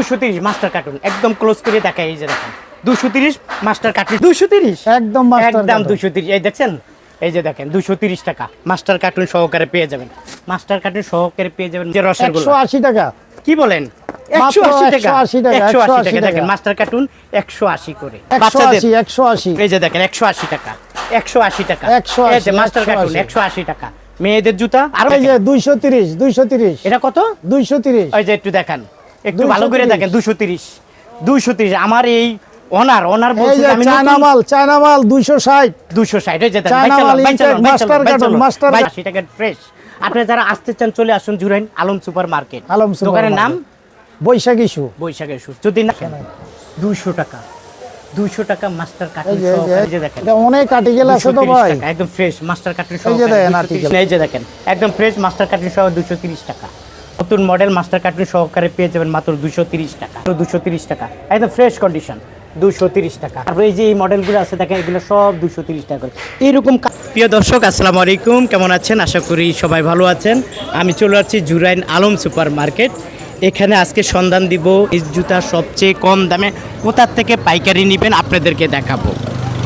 দুশো তিরিশ master cartoon. একদম ক্লোজ করে দেখায় এই যে দেখেন। দুশো তিরিশ মাস্টার কার্টুন। দুশো তিরিশ? একদম। দুশো তিরিশ। এই দেখছেন? এই যে দেখেন দুশো তিরিশ টাকা। মাস্টার কার্টুন সহকারে পেয়ে যাবেন। মাস্টার কার্টুন সহকারে পেয়ে যাবেন যে রসগোল্লা একশো আশি টাকা। কি বলেন? একশো আশি টাকা। 180 টাকা, একশো আশি 180 টাকা। দেখেন মাস্টার কার্টুন একশো আশি করে। একশো বাচ্চাদের একশো আশি। এই যে দেখেন একশো আশি টাকা। একশো আশি টাকা। 180, এই যে মাস্টার কার্টুন 180 একশো আশি টাকা। মেয়েদের জুতা। আর এই যে দুইশো তিরিশ দুইশো তিরিশ। এটা কত? দুইশো তিরিশ। ওই যে একটু দেখান। একটু ভালো করে দেখেন দুশো তিরিশ। দুশো তিরিশ আমার এই অনার অনার বলছে আমি চায়না মাল চায়না মাল যে চায়না মাল, ফ্রেশ আপনি যারা আসতে চান চলে আসুন Jurain Alam super market Alam super দোকানের নাম। বৈশাখী শু যদি না দুইশো টাকা। দুইশো টাকা মাস্টার এই কার্টুন এই যে, দেখেন। এটা অনেক আর্টিকেল আছে তো ভাই। একদম ফ্রেশ মাস্টার কার্টুন এই দেখেন এই যে দেখেন একদম ফ্রেশ মাস্টার কার্টুন সহ দুশো তিরিশ টাকা। নতুন মডেল মাস্টার কার্টুন সহকারে পেয়ে যাবেন মাত্র দুশো তিরিশ টাকা। দুশো তিরিশ টাকা। একদম ফ্রেশ কন্ডিশন দুশো তিরিশ টাকা। তারপরে এই যে এই মডেলগুলো আছে, দেখেন এগুলো সব দুশো তিরিশ টাকা করে। এইরকম প্রিয় দর্শক, আসসালামু আলাইকুম। কেমন আছেন? আশা করি সবাই ভালো আছেন। আমি চলে যাচ্ছি জুরাইন আলম সুপার মার্কেট এখানে আজকে সন্ধান দিব এই জুতা সবচেয়ে কম দামে কোথার থেকে পাইকারি নেবেন আপনাদেরকে দেখাবো।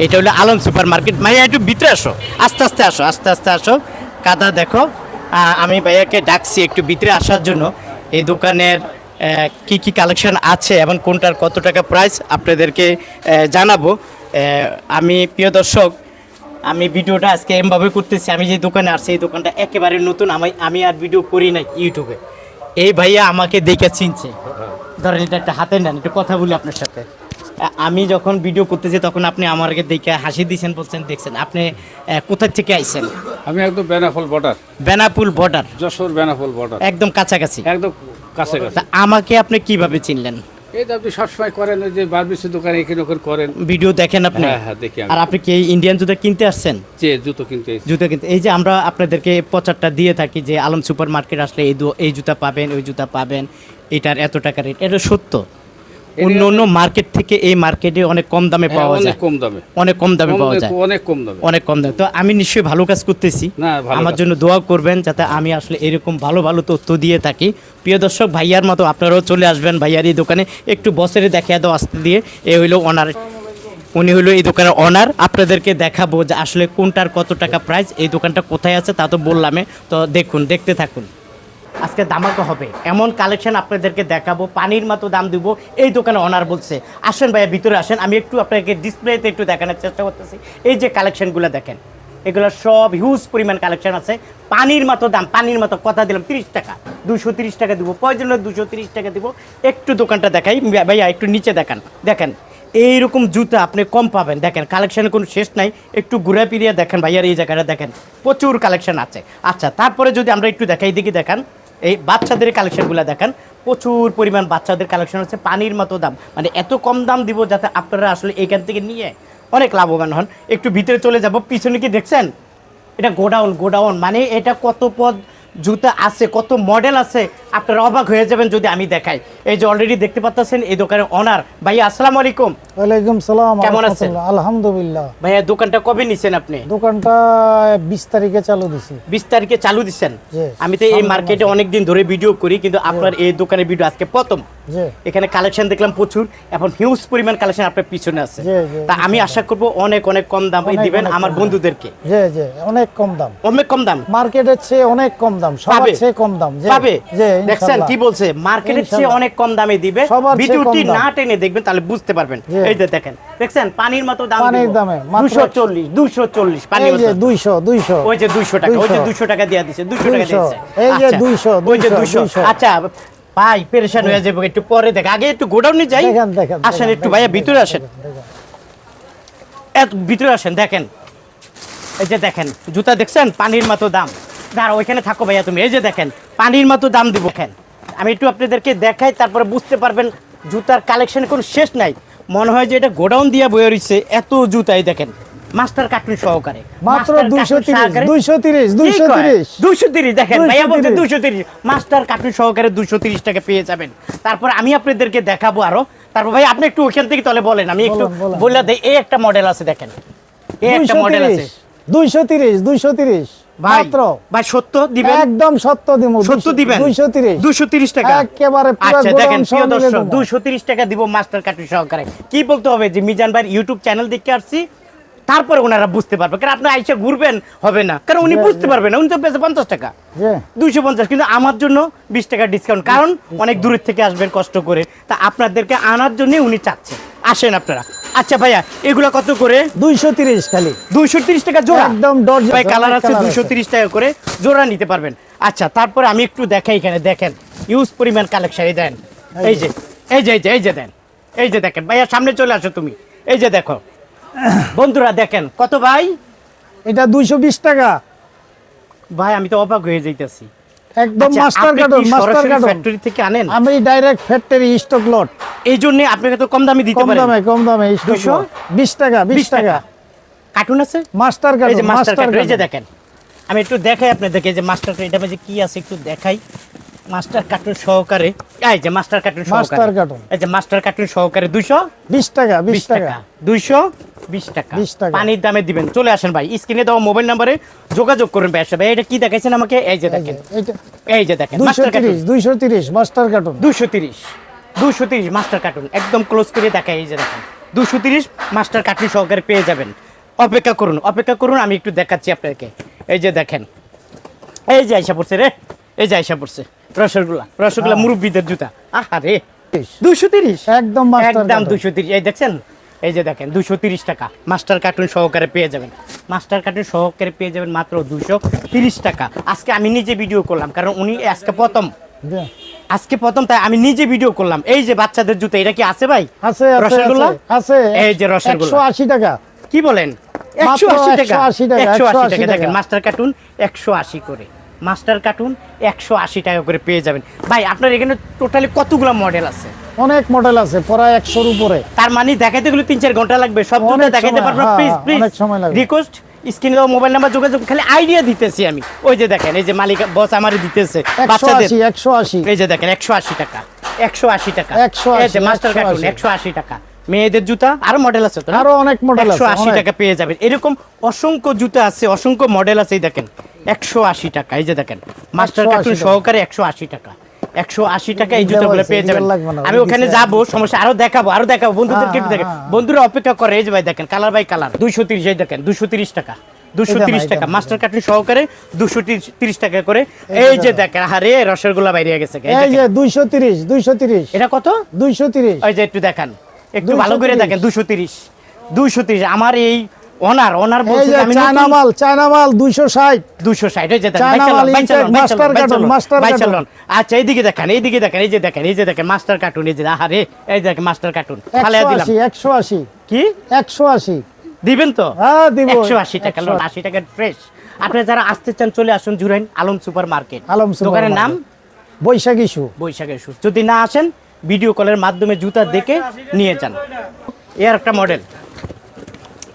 এটা হলো আলম সুপার মার্কেট ভাইয়া একটু ভিতরে আসো। আস্তে আস্তে আসো, আস্তে আস্তে আসো। কাদা দেখো। আমি ভাইয়াকে ডাকছি একটু ভিতরে আসার জন্য। এই দোকানের কি কি কালেকশন আছে এবং কোনটার কত টাকা প্রাইস আপনাদেরকে জানাব। আমি, প্রিয় দর্শক, আমি ভিডিওটা আজকে এমভাবে করতেছি। আমি যে দোকানে আসছি এই দোকানটা একেবারে নতুন। আমি আমি আর ভিডিও করি না ইউটিউবে এই ভাইয়া আমাকে দেখে চিনছে। ধরেন এটা একটা হাতে নেন একটু কথা বলি আপনার সাথে। আমি যখন ভিডিও করতেছি তখন আপনি আমাকে দেখে হাসি দিয়েছেন বলছেন দেখছেন আপনি কোথা থেকে আইছেন? আমি একদম Benapole border Benapole border Jessore Benapole border একদম কাছাকাছি। একদম কাছে কাছে তা আমাকে আপনি কীভাবে চিনলেন? এই আপনি সবসময় করেন ওই যে বারবিসি দোকানে এখানে ওখানে করেন। ভিডিও দেখেন আপনি? হ্যাঁ, হ্যাঁ, দেখি আর আপনি কি এই ইন্ডিয়ান জুতা কিনতে আসছেন? যে জুতো কিনতে। জুতা কিনতে এই যে আমরা আপনাদেরকে প্রচারটা দিয়ে থাকি যে আলম সুপার মার্কেট আসলে এই এই জুতা পাবেন ওই জুতা পাবেন এটার এত টাকা রেট এটা সত্য? অন্য অন্য মার্কেট থেকে এই মার্কেটে অনেক কম দামে হ্যাঁ, পাওয়া অনেক যায়। কম দামে। অনেক কম দামে পাওয়া যায়। অনেক কম দামে। অনেক কম দামে। তো আমি নিশ্চয়ই ভালো কাজ করতেছি। আমার জন্য দোয়া করবেন যাতে আমি আসলে এরকম ভালো ভালো তথ্য দিয়ে থাকি। প্রিয় দর্শক ভাইয়ার মতো আপনারাও চলে আসবেন ভাইয়ার এই দোকানে। একটু বছরে দেখিয়ে দাও আসতে দিয়ে। এ হইল ওনার উনি হলো এই দোকানের অনার আপনাদেরকে দেখাবো যে আসলে কোনটার কত টাকা প্রাইস এই দোকানটা কোথায় আছে তা তো বললামে। তো দেখুন দেখতে থাকুন। আজকে দামাকা হবে। এমন কালেকশন আপনাদেরকে দেখাবো, পানির মতো দাম দিব। এই দোকানে অনার বলছে, আসেন ভাইয়া, ভিতরে আসেন, আমি একটু আপনাকে ডিসপ্লেতে একটু দেখানোর চেষ্টা করতেছি। এই যে কালেকশনগুলো দেখেন, এগুলো সব হিউজ পরিমাণ কালেকশন আছে। পানির মতো দাম, পানির মতো, কথা দিলাম, তিরিশ টাকা। দুশো তিরিশ টাকা দিব, প্রয়োজন দুশো তিরিশ টাকা দিব। একটু দোকানটা দেখাই, ভাইয়া একটু নিচে দেখান। দেখেন, এইরকম জুতা আপনি কম পাবেন। দেখেন কালেকশনের কোনো শেষ নাই। একটু ঘুরে ফিরিয়ে দেখেন, ভাইয়ার এই জায়গাটা দেখেন। প্রচুর কালেকশন আছে। আচ্ছা তারপরে যদি আমরা একটু দেখাই দিকে দেখান। এই বাচ্চাদের কালেকশনগুলো দেখেন, প্রচুর পরিমাণ বাচ্চাদের কালেকশন হচ্ছে পানির মতো দাম। মানে এত কম দাম দিব যাতে আপনারা আসলে এখান থেকে নিয়ে অনেক লাভবান হন। একটু ভিতরে চলে যাব, পিছনে কি দেখছেন? এটা গোডাউন গোডাউন। মানে এটা কত পদ জুতা আছে, কত মডেল আছে আপনারা অবাক হয়ে যাবেন যদি আমি দেখাই। এই যে অলরেডি দেখতে পাচ্ছেন এই দোকানের অনার ভাইয়া আসসালামু আলাইকুম। ওয়ালাইকুম সালাম কেমন আছেন? আলহামদুলিল্লাহ ভাইয়া দোকানটা কবে নিছেন আপনি? দোকানটা বিশ তারিখে চালু দিছি। বিশ তারিখে চালু দিচ্ছেন জি। আমি তো এই মার্কেটে অনেক দিন ধরে ভিডিও করি কিন্তু আপনার এই দোকানের ভিডিও আজকে প্রথম। জি এখানে কালেকশন দেখলাম প্রচুর এখন হিউজ পরিমাণ কালেকশন আপনার পিছনে আছে। তা আমি আশা করব অনেক অনেক কম দামে দিবেন আমার। বন্ধুদেরকে। জি জি অনেক কম দাম। অনেক কম দাম? মার্কেটের চেয়ে অনেক কম দাম সবার চেয়ে কম দাম। জি, পাবে? জি দেখছেন কি বলছে? মার্কেটের চেয়ে অনেক কম দামে দিবে। ভিডিওটি না টেনে দেখবেন তাহলে বুঝতে পারবেন। এই যে দেখেন দেখছেন? পানির মতো দাম পানির দামে, মাত্র দুশো চল্লিশ দুশো এই যে মতো। দুইশো দুইশো। ওই যে দুইশো টাকা ওই যে 200 টাকা দিয়ে দিচ্ছে দুশো টাকা 200 দিচ্ছে এই যে আচ্ছা, 200, ওই যে 200, আচ্ছা ভাই পেরেশান হয়ে যাবে একটু পরে দেখ। আগে একটু গোডাউনে যাই। দেখেন দেখেন আসেন একটু ভাইয়া ভিতরে আসেন। এত ভিতরে আসেন দেখেন। এই যে দেখেন জুতা দেখছেন? পানির মতো দাম। দাঁড়া ওইখানে থাকো ভাইয়া তুমি। এই যে দেখেন পানির মতো দাম দিব খেন আমি একটু আপনাদেরকে দেখাই তারপরে বুঝতে পারবেন জুতার কালেকশন কোনো শেষ নাই। মনে হয় যে এটা গোডাউন দিয়ে বয়ে রয়েছে এত জুতাই দেখেন। মাস্টার কার্টুন সহকারে। মাত্র দেখেন ভাইয়া মাস্টার কার্টুন সহকারে 230 টাকা পেয়ে যাবেন। তারপর আমি আপনাদেরকে দেখাবো আরও। তারপর ভাই আপনি একটু ওখান থেকে তলে বলেন আমি একটু বললে এই একটা মডেল আছে দেখেন। এই একটা মডেল আছে। 230 230 মাত্র? ভাই সত্য দিবেন? একদম সত্য দিব সত্য দিবেন? দুইশো তিরিশ। দুশো তিরিশ টাকা? একেবারে আচ্ছা দেখেন প্রিয় দর্শক দেবো। দুশো তিরিশ টাকা দিব মাস্টার কার্টুন সহকারে। কি বলতে হবে যে মিজান ভাইয়ের ইউটিউব চ্যানেল দেখে আসছি তারপরে ওনারা বুঝতে পারবে। কারণ আপনি আইসা ঘুরবেন হবে না। কারণ উনি বুঝতে পারবেন না উনি তো পেয়েছে পঞ্চাশ টাকা। দুইশো পঞ্চাশ কিন্তু আমার জন্য বিশ টাকা ডিসকাউন্ট কারণ অনেক দূরের থেকে আসবেন কষ্ট করে। তা আপনাদেরকে আনার জন্য উনি চাচ্ছেন। আসেন আপনারা। আচ্ছা ভাইয়া এগুলো কত করে? দুইশো তিরিশ খালি। দুইশো তিরিশ টাকা জোড়া? একদম ডর্জন ভাই কালার আছে দুইশো তিরিশ টাকা করে জোড়া নিতে পারবেন। আচ্ছা তারপরে আমি একটু দেখাই এখানে দেখেন ইউজ পরিমাণ কালেকশন দেন। এই যে এই যে এই যে এই যে দেন। এই যে দেখেন ভাইয়া সামনে চলে আসো তুমি। এই যে দেখো। বন্ধুরা দেখেন কত ভাই? এটা দুইশো বিশ টাকা। ভাই আমি তো অবাক হয়ে যাইতেছি। একদম মাস্টার আপনি মাস্টার সরাসরি ফ্যাক্টরি থেকে আনেন? আমি ডাইরেক্ট ফ্যাক্টরি স্টক লট এই জন্য আপনাকে তো কম দামে দিতে কম দামে কম দামে স্টক 200? লট বিশ টাকা বিশ 20 টাকা। কার্টুন আছে? মাস্টার এই যে মাস্টার মাস্টার এই যে দেখেন। আমি একটু দেখাই আপনাদেরকে যে মাস্টার এটা যে কি আছে একটু দেখাই। মাস্টার কার্টুন সহকারে এই যে মাস্টার কার্টুন মাস্টার কার্টুন। এই যে মাস্টার কার্টুন সহকারে দুইশো বিশ টাকা বিশ বিশ টাকা টাকা। দুইশো বিশ টাকা। 20 টাকা। পানির দামে দিবেন। চলে আসেন ভাই স্ক্রিনে দেওয়া মোবাইল নাম্বারে যোগাযোগ করুন ভাই ভাই এটা কি দেখাইছেন আমাকে? এই যে দেখেন। এই যে দেখেন মাস্টার কার্টুন তিরিশ দুইশো তিরিশ মাস্টার কার্টুন দুশো তিরিশ দুশো তিরিশ মাস্টার কার্টুন একদম ক্লোজ করে দেখায় এই যে দেখেন। দুশো তিরিশ মাস্টার কার্টুন সহকারে পেয়ে যাবেন। অপেক্ষা করুন অপেক্ষা করুন আমি একটু দেখাচ্ছি আপনাকে। এই যে দেখেন। এই যে আইসা পড়ছে রে এই যে আইসা পড়ছে। মুরব্বীদের জুতা। আহা রে দুশো তিরিশ? একদম একদম দুশো তিরিশ। এই দেখছেন? এই যে দেখেন দুশো তিরিশ টাকা। মাস্টার কার্টুন সহকারে পেয়ে যাবেন। মাস্টার কার্টুন সহকারে পেয়ে যাবেন মাত্র দুশো তিরিশ টাকা। আজকে আমি নিজে ভিডিও করলাম কারণ উনি আজকে প্রথম। আজকে প্রথম তাই আমি নিজে ভিডিও করলাম। এই যে বাচ্চাদের জুতো এটা কি আছে ভাই? আছে রসগোল্লা? আছে, এই যে রসগোল্লা। টাকা। কি বলেন? মাত্র একশো আশি টাকা। 180 টাকা, একশো আশি 180 টাকা। দেখেন টাকা। মাস্টার কার্টুন একশো আশি করে। মাস্টার কার্টুন একশো আশি টাকা করে পেয়ে যাবেন। ভাই আপনার এখানে টোটালি কতগুলো মডেল আছে? অনেক মডেল আছে প্রায় একশোর উপরে। তার মানে দেখাইতে গেলে তিন চার ঘণ্টা লাগবে। সব দেখাইতে পারব হ্যাঁ, প্লিজ প্লিজ সময় লাগবে। রিকোয়েস্ট স্ক্রিনে দেওয়া মোবাইল নাম্বার যোগাযোগ খালি আইডিয়া দিতেছি আমি। ওই যে দেখেন এই যে মালিক বস দিতেছে বাচ্চাদের। একশো আশি। এই যে দেখেন একশো আশি টাকা একশো আশি টাকা। 180, এই যে মাস্টার কার্টুন একশো আশি টাকা। মেয়েদের জুতা আরও মডেল আছে তো আরও অনেক মডেল আছে একশো আশি। টাকা পেয়ে যাবেন। এরকম অসংখ্য জুতা আছে অসংখ্য মডেল আছে দেখেন। একশো আশি টাকা এই যে দেখেন মাস্টার কার্টুন সহকারে একশো আশি টাকা। একশো আশি টাকা এই এই পেয়ে যাবেন। আমি ওখানে। যাব সমস্যা আরও দেখাবো আরও দেখাবো। বন্ধুদেরকে একটু হ্যাঁ, দেখেন। হ্যাঁ। বন্ধুরা অপেক্ষা করে এই যে ভাই দেখেন কালার বাই কালার দুইশো তিরিশ এই দেখেন দুশো তিরিশ টাকা দুশো তিরিশ টাকা। মাস্টার কার্টুন সহকারে দুশো তিরিশ টাকা করে। এই যে দেখেন। আরে রসগোল্লা বাইরে গেছে এই এই যে দুইশো তিরিশ দুইশো তিরিশ। এটা কত? দুইশো তিরিশ। ওই যে একটু দেখান একটু ভালো করে দেখেন দুশো তিরিশ। দুশো তিরিশ আমার এই অনার এই বলছে আমি চায়না মাল চায়না মাল দুইশো ষাট। দুশো ষাট এই যে দেখেন master ভাই cartoon। চালান। আচ্ছা এইদিকে দেখেন এইদিকে দেখেন এই যে দেখেন এই যে দেখেন মাস্টার কার্টুন এই যে আহারে এই যে দেখেন মাস্টার কার্টুন ফালিয়া দিলাম। আশি একশো আশি। কি? একশো আশি। দিবেন তো? হ্যাঁ দিব। একশো আশি টাকা 180 লোন আশি। টাকা ফ্রেশ আপনারা যারা আসতে চান চলে আসুন জুরাইন আলম সুপার মার্কেট আলম দোকানের নাম। বৈশাখী শু বৈশাখের সুর যদি না আসেন ভিডিও কলের মাধ্যমে জুতা দেখে নিয়ে যান। এর একটা মডেল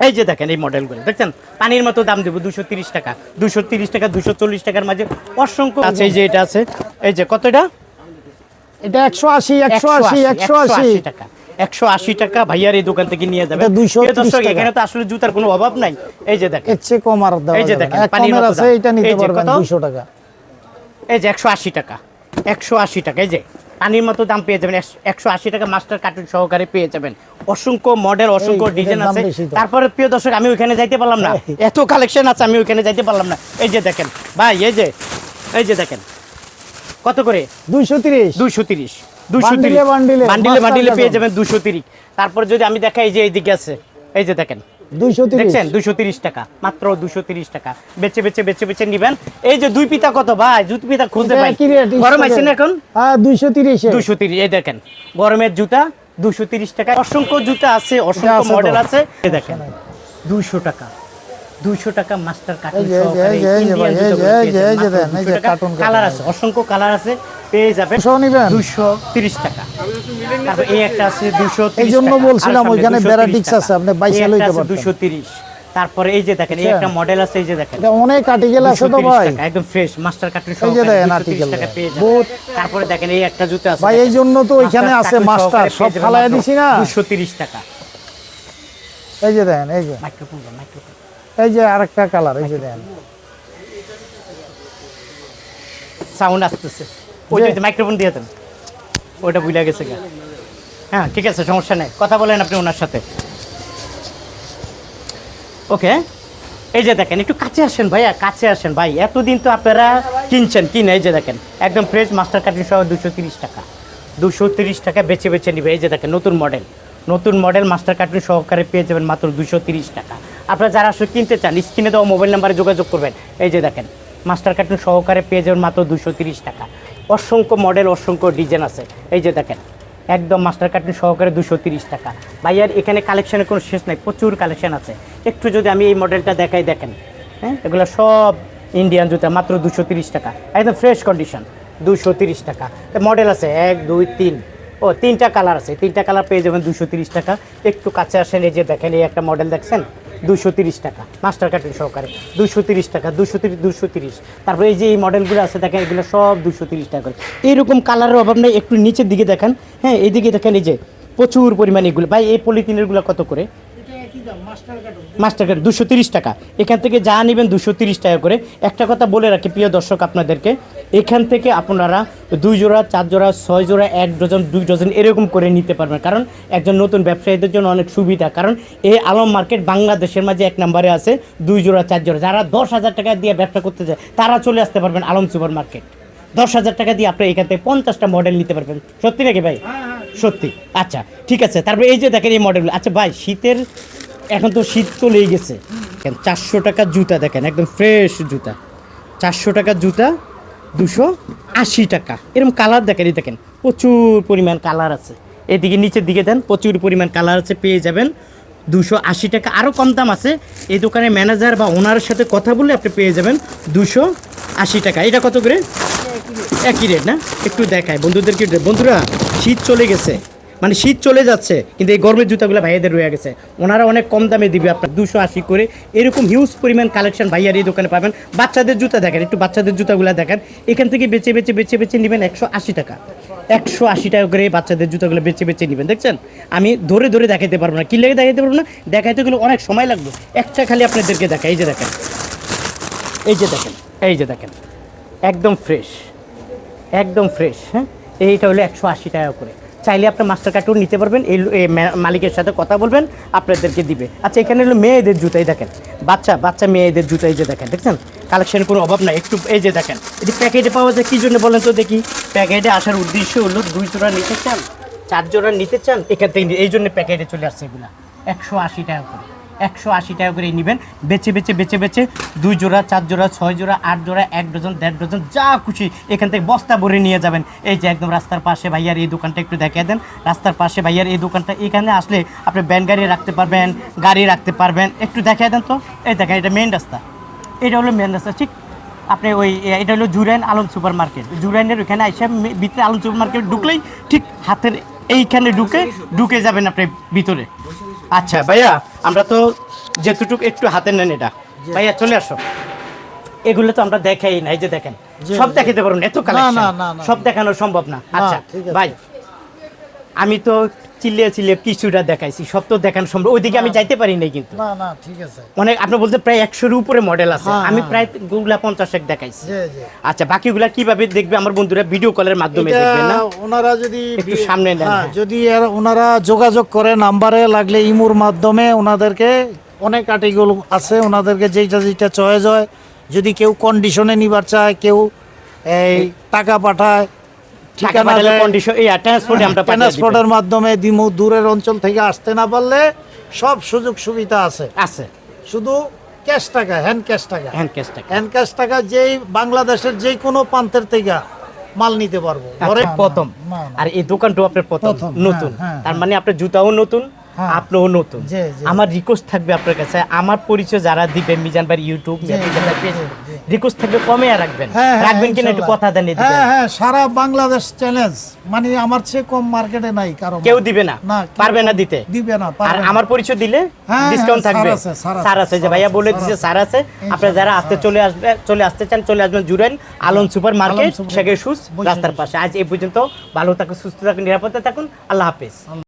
এই যে দেখেন এই মডেলগুলো দেখছেন? পানির মতো দাম দেবো দুশো তিরিশ টাকা। দুশো তিরিশ টাকা দুশো চল্লিশ টাকার মাঝে অসংখ্য আছে এই যে এটা আছে এই যে কতটা এটা? একশো আশি একশো আশি একশো আশি টাকা। একশো আশি টাকা ভাইয়ার এই দোকান থেকে নিয়ে যাবে। এটা 230 প্রিয় দর্শক এখানে তো আসলে জুতার কোনো অভাব নাই। এই যে দেখেন। এর চেয়ে কম আর এই যে দেখেন, পানির মতো আছে এটা নিতে পারবেন দুশো টাকা। এই যে একশো আশি টাকা। একশো আশি টাকা এই যে। পানির মতো দাম পেয়ে যাবেন। একশো আশি টাকা মাস্টার কার্টুন সহকারে পেয়ে যাবেন। অসংখ্য মডেল অসংখ্য ডিজাইন আছে। তারপরে প্রিয় দর্শক আমি ওইখানে যাইতে পারলাম না। এত কালেকশন আছে আমি ওইখানে যাইতে পারলাম না। এই যে দেখেন ভাই এই যে এই যে দেখেন। কত করে? দুইশো তিরিশ। দুইশো তিরিশ। দুইশো তিরিশ। এ bundle বান্ডিলে বান্ডিলে পেয়ে যাবেন দুশো তিরিশ। তারপরে যদি আমি দেখাই এই যে এইদিকে আছে এই যে দেখেন। দেখছেন দুশো তিরিশ টাকা মাত্র দুশো তিরিশ টাকা। বেছে বেছে নিবেন। এই যে দুই পিতা কত ভাই? দুই পিতা খুঁজে পাই। গরম। এখন? হ্যাঁ দুইশো তিরিশ দুশো তিরিশ এই দেখেন গরমের জুতা দুশো তিরিশ টাকা অসংখ্য জুতা আছে অসংখ্য মডেল আছে। দেখেন দুইশো টাকা। দুইশো টাকা মাস্টার কার্টুন কালার আছে অসংখ্য কালার আছে পেয়ে টাকা। তারপর এই একটা আছে দুশো এই জন্য বলছিলাম ওইখানে varieties আছে, আপনি বাইশে লইতে পারতেন। দুশো তিরিশ। তারপরে এই যে দেখেন এই আচ্ছা। একটা মডেল আছে এই যে দেখেন। এটা অনেক আর্টিকেল আছে তো ভাই। একদম ফ্রেশ মাস্টার এই যে দেখেন বহুত- তারপরে দেখেন এই একটা জুতো আছে ভাই এই জন্য তো ওইখানে আছে মাস্টার সব দিছি না। 230 টাকা। এই যে দেখেন এই যে। মাইক্রোফোন মাইক্রোফোন এই যে আরেকটা কালার এই যে দেখেন সাউন্ড আসতেছে। ওই যে মাইক্রোফোন দিয়ে দেন। ওটা ভুলে গেছে হ্যাঁ ঠিক আছে সমস্যা নেই। কথা বলেন আপনি ওনার সাথে। ওকে এই যে দেখেন একটু কাছে আসেন ভাইয়া কাছে আসেন ভাই। এতদিন তো আপনারা কিনছেন কিনে এই যে দেখেন। একদম ফ্রেশ মাস্টার কাটিং সহ দুশো তিরিশ টাকা। দুশো তিরিশ টাকা বেছে বেছে নিবে। এই যে দেখেন নতুন মডেল নতুন মডেল মাস্টার কার্টুন সহকারে পেয়ে যাবেন মাত্র দুশো তিরিশ টাকা। আপনারা যারা আসলে কিনতে চান, স্ক্রিনে দেওয়া মোবাইল নাম্বারে যোগাযোগ করবেন। এই যে দেখেন, মাস্টার কার্টুন সহকারে পেয়ে যাবেন মাত্র দুশো টাকা। অসংখ্য মডেল অসংখ্য ডিজাইন আছে। এই যে দেখেন, একদম মাস্টার কার্টুন সহকারে দুশো টাকা। ভাইয়ার এখানে কালেকশনের কোনো শেষ নাই, প্রচুর কালেকশন আছে। একটু যদি আমি এই মডেলটা দেখাই, দেখেন হ্যাঁ এগুলো সব ইন্ডিয়ান জুতা, মাত্র দুশো টাকা। একদম ফ্রেশ কন্ডিশন দুশো টাকা। মডেল আছে, এক, দুই, তিন। ও, তিনটা কালার আছে। তিনটা কালার পেয়ে যাবেন দুশো টাকা। একটু কাছে আসেন, এই যে দেখেন, এই একটা মডেল দেখছেন? দুশো তিরিশ টাকা মাস্টার কার্টুন সহকারে। দুশো তিরিশ টাকা দুশো তিরিশ দুশো তিরিশ। তারপরে এই যে এই মডেলগুলো আছে, দেখেন এগুলো সব দুশো তিরিশ টাকা করে। এইরকম কালারের অভাব নেই, একটু নিচের দিকে দেখেন। হ্যাঁ এইদিকে দেখেন এই যে প্রচুর পরিমাণে এগুলো। ভাই, এই পলিথিনেরগুলো কত করে? মাস্টার কার্ড দুশো তিরিশ টাকা। এখান থেকে যা নেবেন দুশো তিরিশ টাকা করে। একটা কথা বলে রাখি প্রিয় দর্শক আপনাদেরকে এখান থেকে আপনারা দুই জোড়া চার জোড়া ছয় জোড়া এক ডজন দুই ডজন এরকম করে নিতে পারবেন। কারণ একজন নতুন ব্যবসায়ীদের জন্য অনেক সুবিধা। কারণ এই আলম মার্কেট বাংলাদেশের মাঝে এক নম্বরে আছে দুই জোড়া চার জোড়া। যারা দশ হাজার টাকা দিয়ে ব্যবসা করতে চায় তারা চলে আসতে পারবেন আলম সুপার মার্কেট। দশ হাজার টাকা দিয়ে আপনি এখান থেকে পঞ্চাশটা মডেল নিতে পারবেন। সত্যি নাকি ভাই? সত্যি? আচ্ছা ঠিক আছে। তারপরে এই যে দেখেন এই মডেলগুলো। আচ্ছা ভাই শীতের এখন তো শীত চলেই গেছে। দেখেন চারশো টাকার জুতা দেখেন একদম ফ্রেশ জুতা। চারশো টাকার জুতা দুশো আশি টাকা। এরকম কালার দেখেন এই দেখেন প্রচুর পরিমাণ কালার আছে। এদিকে নিচের দিকে দেন প্রচুর পরিমাণ কালার আছে পেয়ে যাবেন। দুশো আশি টাকা আরও কম দাম আছে। এই দোকানের ম্যানেজার বা ওনারের সাথে কথা বলে আপনি পেয়ে যাবেন দুশো আশি টাকা। এটা কত করে? একই রেট না? একটু দেখায় বন্ধুদেরকে বন্ধুরা শীত চলে গেছে। মানে শীত চলে যাচ্ছে, কিন্তু এই গরমের জুতাগুলো ভাইয়াদের রয়ে গেছে। ওনারা অনেক কম দামে দিবে আপনার দুশো আশি করে। এরকম হিউজ পরিমাণ কালেকশন ভাইয়ার এই দোকানে পাবেন। বাচ্চাদের জুতা দেখেন, একটু বাচ্চাদের জুতাগুলো দেখেন। এখান থেকে বেছে বেছে বেছে বেছে নেবেন একশো আশি টাকা। একশো আশি টাকা করে বাচ্চাদের জুতাগুলো বেছে বেছে নেবেন, দেখছেন? আমি ধরে ধরে দেখাতে পারব না। কি লেগে দেখাতে পারব না? দেখাইতে গেলে অনেক সময় লাগবে। একটা খালি আপনাদেরকে দেখা এই যে দেখেন। এই যে দেখেন, এই যে দেখেন। একদম ফ্রেশ একদম ফ্রেশ হ্যাঁ? এইটা হলো একশো আশি টাকা করে। চাইলে আপনার মাস্টার কার্ডও নিতে পারবেন, এই মালিকের সাথে কথা বলবেন, আপনাদেরকে দিবে। আচ্ছা এখানে হলো মেয়েদের জুতাই দেখেন। বাচ্চা বাচ্চা মেয়েদের জুতাই যে দেখেন, দেখছেন? কালেকশনের কোনো অভাব নাই, একটু এই যে দেখেন। এটি প্যাকেটে পাওয়া যায়, কী জন্য বলেন তো দেখি? প্যাকেটে আসার উদ্দেশ্য হলো দুই জোড়া নিতে চান, চার জোড়া নিতে চান, এখান থেকে এই জন্য প্যাকেটে চলে আসছে এগুলা। একশো আশি টাকা করে। একশো আশি টাকা করে নেবেন। বেছে বেছে বেছে বেছে দুই জোড়া, চার জোড়া, ছয় জোড়া, আট জোড়া, এক ডজন, দেড় ডজন, যা খুশি এখান থেকে বস্তা ভরে নিয়ে যাবেন। এই যে একদম রাস্তার পাশে ভাইয়ার এই দোকানটা একটু দেখিয়ে দেন। রাস্তার পাশে ভাইয়ার এই দোকানটা, এখানে আসলে আপনি ব্যান গাড়ি রাখতে পারবেন, গাড়ি রাখতে পারবেন। একটু দেখিয়ে দেন তো। এই দেখেন, এটা মেন রাস্তা। এটা হলো মেন রাস্তা, ঠিক? আপনি ওই এটা হলো জুরাইন আলম সুপার মার্কেট জুরাইনের ওইখানে এসে ভিতরে আলম সুপার মার্কেট ঢুকলেই ঠিক হাতের এইখানে ঢুকে ঢুকে যাবেন আপনি ভিতরে। আচ্ছা ভাইয়া আমরা তো যেতুটুক একটু হাতে নেন এটা। ভাইয়া চলে আসো। এগুলো তো আমরা দেখাই না এই যে দেখেন। সব দেখাতে পারুন এত কালেকশন। সব দেখানো সম্ভব না। আচ্ছা ভাই আমি তো চিল্লিয়ে চিল্লিয়ে কিছুটা দেখাইছি। সব তো দেখানো সম্ভব। ওইদিকে আমি যাইতে পারি নাই কিন্তু। না না ঠিক আছে। অনেক আপনি বলতে প্রায় একশোর উপরে মডেল আছে। হ্যাঁ, আমি হ্যাঁ। প্রায় গুগলা পঞ্চাশ এক দেখাইছি। আচ্ছা বাকিগুলা কীভাবে দেখবে আমার বন্ধুরা ভিডিও কলের মাধ্যমে দেখবে না? ওনারা যদি একটু সামনে নেন, হ্যাঁ। যদি ওনারা যোগাযোগ করে নাম্বারে লাগলে ইমুর মাধ্যমে ওনাদেরকে অনেক আর্টিকেল আছে ওনাদেরকে যেটা যেটা চয়েস হয় যদি কেউ কন্ডিশনে নিবার চায় কেউ এই টাকা পাঠায় ট্রান্সপোর্টের মাধ্যমে দিমু দূরের অঞ্চল থেকে আসতে না পারলে সব সুযোগ সুবিধা আছে। আছে। শুধু ক্যাশ টাকা হ্যান্ড ক্যাশ টাকা। হ্যান্ড ক্যাশ টাকা। হ্যান্ড ক্যাশ টাকা যেই বাংলাদেশের যে কোনো প্রান্তের থেকে মাল নিতে পারব। আচ্ছা, প্রথম। আর এই দোকানটাও আপনার প্রথম প্রথম, নতুন। হ্যাঁ, হ্যাঁ, তার মানে আপনার জুতাও নতুন হ্যাঁ। আপনিও নতুন। জি, জি। আমার রিকোয়েস্ট থাকবে আপনার কাছে। আমার পরিচয় যারা দিবে মিজান ভাই ইউটিউব। রিকোয়েস্ট থাকবে কমে রাখবেন। হ্যাঁ, হ্যাঁ, রাখবেন কিনা একটু কথা দেন। হ্যাঁ হ্যাঁ সারা বাংলাদেশ চ্যালেঞ্জ মানে আমার চেয়ে কম মার্কেটে নাই কারও কেউ দিবে না। পারবে না দিতে। দিবে না আর আমার পরিচয় দিলে হ্যাঁ, ডিসকাউন্ট হ্যাঁ, থাকবে। স্যার আছে যে ভাইয়া বলে দিচ্ছে স্যার আছে। আপনারা যারা আসতে চলে আসবে চলে আসতে চান চলে আসবেন জুরেন আলম সুপার মার্কেট শেখের সুস রাস্তার পাশে। আজ এই পর্যন্ত ভালো থাকুন সুস্থ থাকুন নিরাপদে থাকুন। আল্লাহ হাফেজ।